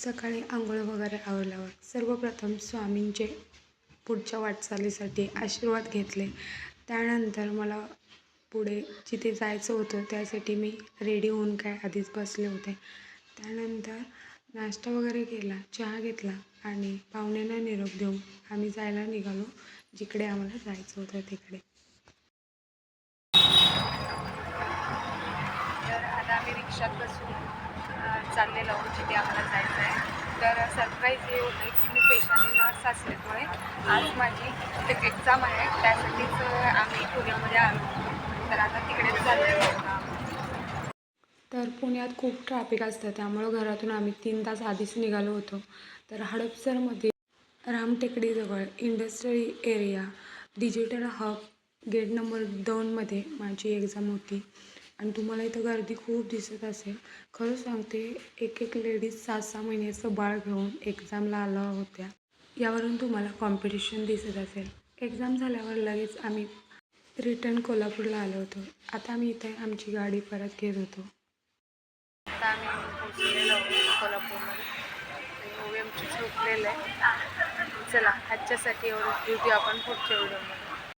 सकाळी आंघोळ वगैरे आवरल्यावर सर्वप्रथम स्वामींचे पुढच्या वाटचालीसाठी आशीर्वाद घेतले. त्यानंतर मला पुढे जिथे जायचं होतं त्यासाठी मी रेडी होऊन काय आधीच बसले होते. त्यानंतर नाश्ता वगैरे केला चहा घेतला आणि पाहुण्यांना निरोप देऊन आम्ही जायला निघालो जिकडे आम्हाला जायचं होतं तिकडे. तर आता आम्ही रिक्षात बसून चाललेलं होतं जिथे आम्हाला जायचं आहे. तर सरप्राईज हे होतं की मी पेशाने नर्स असल्यामुळे आज माझी एक एक्झाम आहे. त्यासाठीच आम्ही पुण्यामध्ये आलो. तर आता तिकडेच चाललेलो तर पुण्यात खूप ट्रॅफिक असतं. त्यामुळं घरातून आम्ही तीन तास आधीच निघालो होतो. तर हडपसरमध्ये रामटेकडीजवळ industrial area digital hub gate number दोनमध्ये माझी एक्झाम होती. आणि तुम्हाला इथं गर्दी खूप दिसत असेल. खरं सांगते एक एक लेडीज सहा सहा महिन्याचं बाळ घेऊन एक्झामला आल्या होत्या. यावरून तुम्हाला कॉम्पिटिशन दिसत असेल. एक्झाम झाल्यावर लगेच आम्ही रिटर्न कोल्हापूरला आलो होतो. आता आम्ही इथे आमची गाडी परत घेत होतो. आता आम्ही कोल्हापूरमध्ये. आमची झोपलेलं आहे चला आजच्यासाठी एवढं ड्युटी आपण पुढच्या व्हिडिओमध्ये.